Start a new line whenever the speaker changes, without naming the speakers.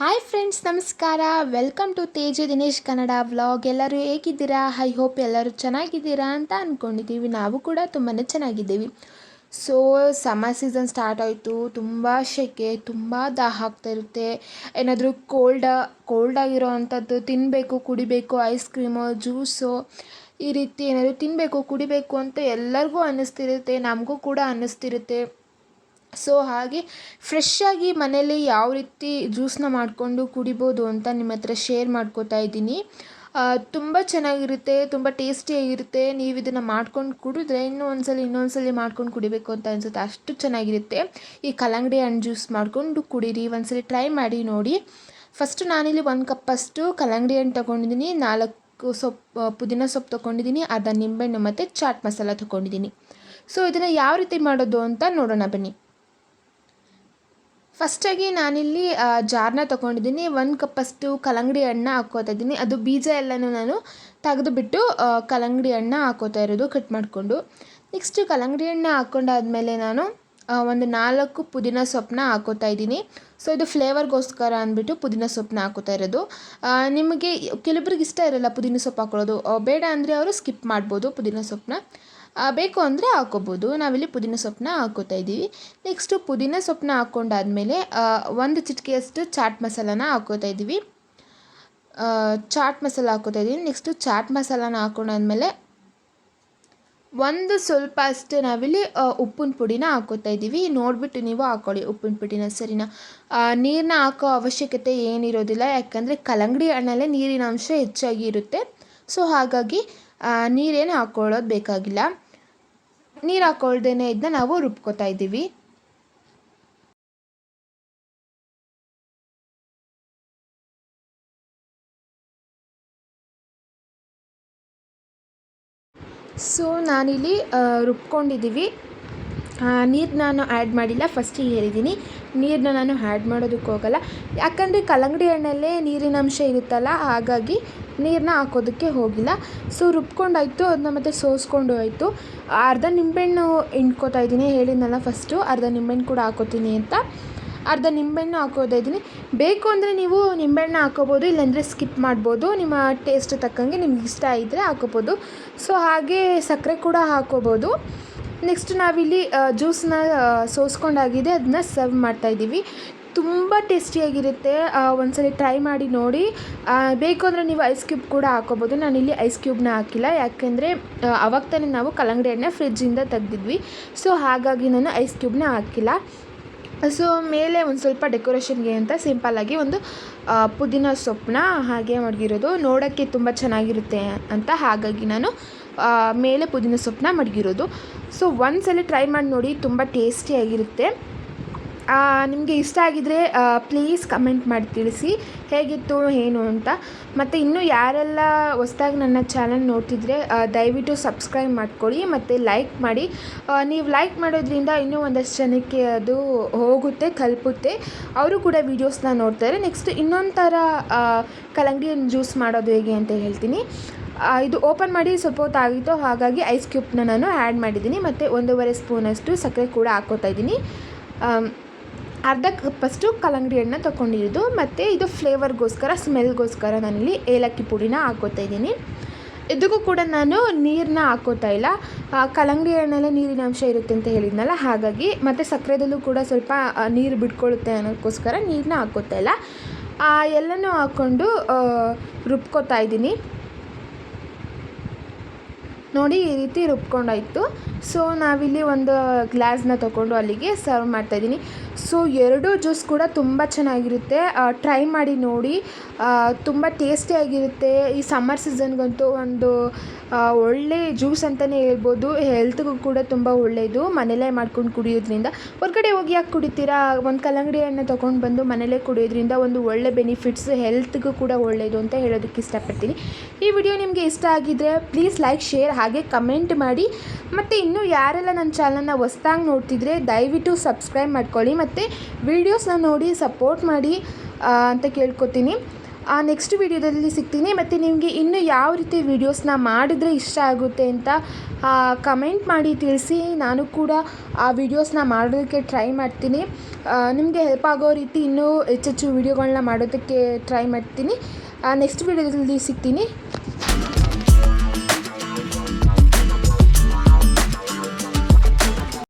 Hi friends ನಮಸ್ಕಾರ. Welcome to Teju Dinesh Kannada vlog ಎಲ್ಲರೂ ಹೇಗಿದ್ದೀರಾ? ಐ ಹೋಪ್ ಎಲ್ಲರೂ ಚೆನ್ನಾಗಿದ್ದೀರಾ ಅಂತ ಅಂದ್ಕೊಂಡಿದ್ದೀವಿ ನಾವು ಕೂಡ ತುಂಬಾ ಚೆನ್ನಾಗಿದ್ದೀವಿ. ಸೊ ಸಮ್ಮರ್ ಸೀಸನ್ ಸ್ಟಾರ್ಟ್ ಆಯಿತು. ತುಂಬ ಸೆಕೆ ತುಂಬ ದಾಹ ಆಗ್ತಾ ಇರುತ್ತೆ. ಏನಾದರೂ ಕೋಲ್ಡ ಕೋಲ್ಡ್ ಆಗಿರೋ ಅಂಥದ್ದು ತಿನ್ನಬೇಕು ಕುಡಿಬೇಕು ಐಸ್ ಕ್ರೀಮು ಜ್ಯೂಸು ಈ ರೀತಿ ಏನಾದರೂ ತಿನ್ನಬೇಕು ಕುಡಿಬೇಕು ಅಂತ ಎಲ್ಲರಿಗೂ ಅನ್ನಿಸ್ತಿರುತ್ತೆ. ನಮಗೂ ಕೂಡ ಅನ್ನಿಸ್ತಿರುತ್ತೆ. ಸೊ ಹಾಗೆ ಫ್ರೆಶ್ಶಾಗಿ ಮನೇಲಿ ಯಾವ ರೀತಿ ಜ್ಯೂಸನ್ನ ಮಾಡಿಕೊಂಡು ಕುಡಿಬೋದು ಅಂತ ನಿಮ್ಮ ಹತ್ರ ಶೇರ್ ಮಾಡ್ಕೋತಾ ಇದ್ದೀನಿ. ತುಂಬ ಚೆನ್ನಾಗಿರುತ್ತೆ, ತುಂಬ ಟೇಸ್ಟಿಯಾಗಿರುತ್ತೆ ನೀವು ಇದನ್ನು ಮಾಡ್ಕೊಂಡು ಕುಡಿದ್ರೆ ಇನ್ನೂ ಒಂದ್ಸಲ ಇನ್ನೊಂದು ಸಲ ಮಾಡ್ಕೊಂಡು ಕುಡಿಬೇಕು ಅಂತ ಅನಿಸುತ್ತೆ. ಅಷ್ಟು ಚೆನ್ನಾಗಿರುತ್ತೆ. ಈ ಕಲ್ಲಂಗಡಿ ಹಣ್ಣು ಜ್ಯೂಸ್ ಮಾಡಿಕೊಂಡು ಕುಡೀರಿ, ಒಂದ್ಸಲ ಟ್ರೈ ಮಾಡಿ ನೋಡಿ. ಫಸ್ಟು ನಾನಿಲ್ಲಿ ಒಂದು ಕಪ್ಪಷ್ಟು ಕಲ್ಲಂಗಡಿ ಹಣ್ಣು ತೊಗೊಂಡಿದ್ದೀನಿ. ನಾಲ್ಕು ಸೊಪ್ಪು ಪುದೀನ ಸೊಪ್ಪು ತೊಗೊಂಡಿದ್ದೀನಿ. ಅರ್ಧ ನಿಂಬೆಹಣ್ಣು ಮತ್ತು ಚಾಟ್ ಮಸಾಲ ತೊಗೊಂಡಿದ್ದೀನಿ. ಸೊ ಇದನ್ನು ಯಾವ ರೀತಿ ಮಾಡೋದು ಅಂತ ನೋಡೋಣ ಬನ್ನಿ. ಫಸ್ಟಾಗಿ ನಾನಿಲ್ಲಿ ಜಾರನ್ನ ತೊಗೊಂಡಿದ್ದೀನಿ. ಒಂದು ಕಪ್ಪಷ್ಟು ಕಲ್ಲಂಗಡಿ ಹಣ್ಣ ಹಾಕ್ಕೋತಾ ಇದ್ದೀನಿ. ಅದು ಬೀಜ ಎಲ್ಲನೂ ನಾನು ತೆಗೆದುಬಿಟ್ಟು ಕಲ್ಲಂಗಡಿ ಹಣ್ಣ ಹಾಕ್ಕೋತಾ ಇರೋದು, ಕಟ್ ಮಾಡಿಕೊಂಡು. ನೆಕ್ಸ್ಟು ಕಲ್ಲಂಗಡಿ ಹಣ್ಣು ಹಾಕ್ಕೊಂಡಾದ್ಮೇಲೆ ನಾನು ಒಂದು ನಾಲ್ಕು ಪುದೀನ ಸೊಪ್ಪನ್ನ ಹಾಕೋತಾ ಇದ್ದೀನಿ. ಸೊ ಇದು ಫ್ಲೇವರ್ಗೋಸ್ಕರ ಅಂದ್ಬಿಟ್ಟು ಪುದೀನ ಸೊಪ್ಪನ್ನ ಹಾಕೋತಾ ಇರೋದು. ನಿಮಗೆ ಕೆಲವ್ರಿಗೆ ಇಷ್ಟ ಇರಲ್ಲ ಪುದೀನ ಸೊಪ್ಪು ಹಾಕೊಳ್ಳೋದು. ಬೇಡ ಅಂದರೆ ಅವರು ಸ್ಕಿಪ್ ಮಾಡ್ಬೋದು ಪುದೀನ ಸೊಪ್ಪನ್ನ. ಬೇಕು ಅಂದರೆ ಹಾಕ್ಕೋಬೋದು ನಾವಿಲ್ಲಿ ಪುದೀನ ಸೊಪ್ಪನ್ನ ಹಾಕ್ಕೋತಾ ಇದ್ದೀವಿ. ನೆಕ್ಸ್ಟು ಪುದೀನ ಸೊಪ್ಪನ್ನ ಹಾಕ್ಕೊಂಡಾದಮೇಲೆ ಒಂದು ಚಿಟಿಕೆಯಷ್ಟು ಚಾಟ್ ಮಸಾಲಾನ ಹಾಕ್ಕೋತಾ ಇದ್ದೀವಿ. ಚಾಟ್ ಮಸಾಲ ಹಾಕೋತಾ ಇದ್ದೀವಿ. ನೆಕ್ಸ್ಟು ಚಾಟ್ ಮಸಾಲಾನ ಹಾಕ್ಕೊಂಡಾದ್ಮೇಲೆ ಒಂದು ಸ್ವಲ್ಪ ಅಷ್ಟು ನಾವಿಲ್ಲಿ ಉಪ್ಪಿನ ಪುಡಿನ ಹಾಕೋತಾ ಇದ್ದೀವಿ. ನೋಡಿಬಿಟ್ಟು ನೀವು ಹಾಕ್ಕೊಳ್ಳಿ ಉಪ್ಪಿನ ಪುಡಿನ, ಸರಿನಾ? ನೀರನ್ನ ಹಾಕೋ ಅವಶ್ಯಕತೆ ಏನಿರೋದಿಲ್ಲ. ಯಾಕಂದರೆ ಕಲ್ಲಂಗಡಿ ಹಣ್ಣಲ್ಲೇ ನೀರಿನ ಅಂಶ ಹೆಚ್ಚಾಗಿ ಇರುತ್ತೆ. ಸೊ ಹಾಗಾಗಿ ನೀರೇನು ಹಾಕ್ಕೊಳ್ಳೋದು ಬೇಕಾಗಿಲ್ಲ. ನೀರು ಹಾಕ್ಕೊಳ್ದೇ ಇದನ್ನ ನಾವು ರುಬ್ಕೋತಾ ಇದ್ದೀವಿ. ಸೊ ನಾನಿಲ್ಲಿ ರುಬ್ಕೊಂಡಿದ್ದೀವಿ. ನೀರು ನಾನು ಆ್ಯಡ್ ಮಾಡಿಲ್ಲ ಫಸ್ಟಿಗೆ ಹೇಳಿದ್ದೀನಿ ನೀರನ್ನ ನಾನು ಆ್ಯಡ್ ಮಾಡೋದಕ್ಕೆ ಹೋಗಲ್ಲ. ಯಾಕಂದರೆ ಕಲ್ಲಂಗಡಿ ಹಣ್ಣಲ್ಲೇ ನೀರಿನ ಅಂಶ ಇರುತ್ತಲ್ಲ, ಹಾಗಾಗಿ ನೀರನ್ನ ಹಾಕೋದಕ್ಕೆ ಹೋಗಿಲ್ಲ. ಸೊ ರುಬ್ಕೊಂಡಾಯಿತು ಅದನ್ನ ಮತ್ತೆ ಸೋಸ್ಕೊಂಡು ಆಯಿತು ಅರ್ಧ ನಿಂಬೆಹಣ್ಣು ಹಿಂಡ್ಕೋತಾ ಇದ್ದೀನಿ, ಹೇಳಿದ್ನಲ್ಲ ಫಸ್ಟು ಅರ್ಧ ನಿಂಬೆಹಣ್ಣು ಕೂಡ ಹಾಕೋತೀನಿ ಅಂತ. ಅರ್ಧ ನಿಂಬೆಹಣ್ಣು ಹಾಕೋತಾ ಇದ್ದೀನಿ. ಬೇಕು ಅಂದರೆ ನೀವು ನಿಂಬೆಹಣ್ಣು ಹಾಕೋಬೋದು, ಇಲ್ಲಾಂದರೆ ಸ್ಕಿಪ್ ಮಾಡ್ಬೋದು. ನಿಮ್ಮ ಟೇಸ್ಟ್ ತಕ್ಕಂಗೆ ನಿಮ್ಗೆ ಇಷ್ಟ ಇದ್ದರೆ ಹಾಕೋಬೋದು. ಸೊ ಹಾಗೆ ಸಕ್ಕರೆ ಕೂಡ ಹಾಕೋಬೋದು. ನೆಕ್ಸ್ಟ್ ನಾವಿಲ್ಲಿ ಜ್ಯೂಸನ್ನ ಸೋಸ್ಕೊಂಡಾಗಿದೆ ಅದನ್ನ ಸರ್ವ್ ಮಾಡ್ತಾಯಿದ್ದೀವಿ ತುಂಬ ಟೇಸ್ಟಿಯಾಗಿರುತ್ತೆ ಒಂದ್ಸರಿ ಟ್ರೈ ಮಾಡಿ ನೋಡಿ. ಬೇಕು ಅಂದರೆ ನೀವು ಐಸ್ ಕ್ಯೂಬ್ ಕೂಡ ಹಾಕೋಬೋದು. ನಾನಿಲ್ಲಿ ಐಸ್ ಕ್ಯೂಬ್ನ ಹಾಕಿಲ್ಲ. ಯಾಕೆಂದರೆ ಅವಾಗ ತಾನೇ ನಾವು ಕಲ್ಲಂಗಡಿ ಹಣ್ಣೆ ಫ್ರಿಜ್ಜಿಂದ ತೆಗ್ದಿದ್ವಿ. ಸೊ ಹಾಗಾಗಿ ನಾನು ಐಸ್ ಕ್ಯೂಬ್ನ ಹಾಕಿಲ್ಲ. ಸೊ ಮೇಲೆ ಒಂದು ಸ್ವಲ್ಪ ಡೆಕೋರೇಷನ್ಗೆ ಅಂತ ಸಿಂಪಲ್ಲಾಗಿ ಒಂದು ಪುದೀನ ಸೊಪ್ಪನ್ನ ಹಾಗೆ ಮಡಗಿರೋದು. ನೋಡೋಕ್ಕೆ ತುಂಬ ಚೆನ್ನಾಗಿರುತ್ತೆ ಅಂತ ಹಾಗಾಗಿ ನಾನು ಮೇಲೆ ಪುದೀನ ಸೊಪ್ಪನ್ನ ಮಡಗಿರೋದು. ಸೊ ಒಂದ್ಸಲ ಟ್ರೈ ಮಾಡಿ ನೋಡಿ, ತುಂಬ ಟೇಸ್ಟಿಯಾಗಿರುತ್ತೆ ನಿಮಗೆ ಇಷ್ಟ ಆಗಿದರೆ ಪ್ಲೀಸ್ ಕಮೆಂಟ್ ಮಾಡಿ ತಿಳಿಸಿ. ಹೇಗಿತ್ತು, ಏನು ಅಂತ. ಮತ್ತು ಇನ್ನೂ ಯಾರೆಲ್ಲ ಹೊಸ್ದಾಗಿ ನನ್ನ ಚಾನಲ್ ನೋಡ್ತಿದ್ರೆ ದಯವಿಟ್ಟು ಸಬ್ಸ್ಕ್ರೈಬ್ ಮಾಡ್ಕೊಳ್ಳಿ ಮತ್ತು ಲೈಕ್ ಮಾಡಿ. ನೀವು ಲೈಕ್ ಮಾಡೋದ್ರಿಂದ ಇನ್ನೂ ಒಂದಷ್ಟು ಜನಕ್ಕೆ ಅದು ಹೋಗುತ್ತೆ, ಕಲ್ಪುತ್ತೆ. ಅವರು ಕೂಡ ವೀಡಿಯೋಸ್ನ ನೋಡ್ತಾರೆ. ನೆಕ್ಸ್ಟ್ ಇನ್ನೊಂದು ಥರ ಕಲಂಗಡಿ ಜ್ಯೂಸ್ ಮಾಡೋದು ಹೇಗೆ ಅಂತ ಹೇಳ್ತೀನಿ. ಇದು ಓಪನ್ ಮಾಡಿ ಸ್ವಲ್ಪ ಹೊತ್ತು ಆಗಿತ್ತು. ಹಾಗಾಗಿ ಐಸ್ ಕ್ಯೂಬ್ನ ನಾನು ಆ್ಯಡ್ ಮಾಡಿದ್ದೀನಿ. ಮತ್ತು ಒಂದೂವರೆ ಸ್ಪೂನಷ್ಟು ಸಕ್ಕರೆ ಕೂಡ ಹಾಕ್ಕೋತಾ ಇದ್ದೀನಿ. ಅರ್ಧ ಕಪ್ಪಷ್ಟು ಕಲ್ಲಂಗಡಿ ಹಣ್ಣನ್ನ ತೊಗೊಂಡಿರೋದು. ಮತ್ತು ಇದು ಫ್ಲೇವರ್ಗೋಸ್ಕರ, ಸ್ಮೆಲ್ಗೋಸ್ಕರ ನಾನಿಲ್ಲಿ ಏಲಕ್ಕಿ ಪುಡಿನ ಹಾಕೋತಾ ಇದ್ದೀನಿ. ಇದಕ್ಕೂ ಕೂಡ ನಾನು ನೀರನ್ನ ಹಾಕೋತಾ ಇಲ್ಲ. ಕಲ್ಲಂಗಡಿ ಹಣ್ಣಲ್ಲೇ ನೀರಿನ ಅಂಶ ಇರುತ್ತೆ ಅಂತ ಹೇಳಿದ್ನಲ್ಲ, ಹಾಗಾಗಿ ಮತ್ತು ಸಕ್ಕರೆದಲ್ಲೂ ಕೂಡ ಸ್ವಲ್ಪ ನೀರು ಬಿಟ್ಕೊಳ್ಳುತ್ತೆ ಅನ್ನೋದಕ್ಕೋಸ್ಕರ ನೀರನ್ನ ಹಾಕೋತಾ ಇಲ್ಲ. ಎಲ್ಲನೂ ಹಾಕ್ಕೊಂಡು ರುಬ್ಕೋತಾ ಇದ್ದೀನಿ. ನೋಡಿ ಈ ರೀತಿ ರುಬ್ಕೊಂಡಾಯಿತು. ಸೊ ನಾವಿಲ್ಲಿ ಒಂದು ಗ್ಲಾಸ್ನ ತೊಗೊಂಡು ಅಲ್ಲಿಗೆ ಸರ್ವ್ ಮಾಡ್ತಾಯಿದ್ದೀನಿ ಸೊ ಎರಡೂ ಜ್ಯೂಸ್ ಕೂಡ ತುಂಬ ಚೆನ್ನಾಗಿರುತ್ತೆ. ಟ್ರೈ ಮಾಡಿ ನೋಡಿ. ತುಂಬ ಟೇಸ್ಟಿಯಾಗಿರುತ್ತೆ ಈ ಸಮ್ಮರ್ ಸೀಸನ್ಗಂತೂ ಒಂದು ಒಳ್ಳೆ ಜ್ಯೂಸ್ ಅಂತಲೇ ಹೇಳ್ಬೋದು. ಹೆಲ್ತ್ಗೂ ಕೂಡ ತುಂಬ ಒಳ್ಳೆಯದು ಮನೇಲೇ ಮಾಡ್ಕೊಂಡು ಕುಡಿಯೋದ್ರಿಂದ. ಹೊರಗಡೆ ಹೋಗಿ ಯಾಕೆ ಕುಡಿತೀರಾ? ಒಂದು ಕಲ್ಲಂಗಡಿ ಹಣ್ಣು ತೊಗೊಂಡು ಬಂದು ಮನೇಲೇ ಕುಡಿಯೋದ್ರಿಂದ ಒಂದು ಒಳ್ಳೆ ಬೆನಿಫಿಟ್ಸ್ ಹೆಲ್ತ್ಗೂ ಕೂಡ ಒಳ್ಳೆಯದು ಅಂತ ಹೇಳೋದಕ್ಕೆ ಇಷ್ಟಪಡ್ತೀನಿ. ಈ ವಿಡಿಯೋ ನಿಮಗೆ ಇಷ್ಟ ಆಗಿದ್ದರೆ ಪ್ಲೀಸ್ ಲೈಕ್ ಶೇರ್ ಹಾಗೆ ಕಮೆಂಟ್ ಮಾಡಿ. ಮತ್ತು ಇನ್ನೂ ಯಾರೆಲ್ಲ ನನ್ನ ಚಾನಲ್ನ ಹೊಸ್ದಾಗಿ ನೋಡ್ತಿದ್ರೆ ದಯವಿಟ್ಟು ಸಬ್ಸ್ಕ್ರೈಬ್ ಮಾಡ್ಕೊಳ್ಳಿ ಮತ್ತು ವೀಡಿಯೋಸ್ನ ನೋಡಿ ಸಪೋರ್ಟ್ ಮಾಡಿ ಅಂತ ಕೇಳ್ಕೊತೀನಿ. ನೆಕ್ಸ್ಟ್ ವೀಡಿಯೋದಲ್ಲಿ ಸಿಗ್ತೀನಿ. ಮತ್ತು ನಿಮಗೆ ಇನ್ನೂ ಯಾವ ರೀತಿ ವೀಡಿಯೋಸ್ನ ಮಾಡಿದ್ರೆ ಇಷ್ಟ ಆಗುತ್ತೆ ಅಂತ ಕಮೆಂಟ್ ಮಾಡಿ ತಿಳಿಸಿ. ನಾನು ಕೂಡ ಆ ವೀಡಿಯೋಸ್ನ ಮಾಡೋದಕ್ಕೆ ಟ್ರೈ ಮಾಡ್ತೀನಿ. ನಿಮಗೆ ಹೆಲ್ಪ್ ಆಗೋ ರೀತಿ ಇನ್ನೂ ಹೆಚ್ಚೆಚ್ಚು ವೀಡಿಯೋಗಳನ್ನ ಮಾಡೋದಕ್ಕೆ ಟ್ರೈ ಮಾಡ್ತೀನಿ. ನೆಕ್ಸ್ಟ್ ವೀಡಿಯೋದಲ್ಲಿ ಸಿಗ್ತೀನಿ.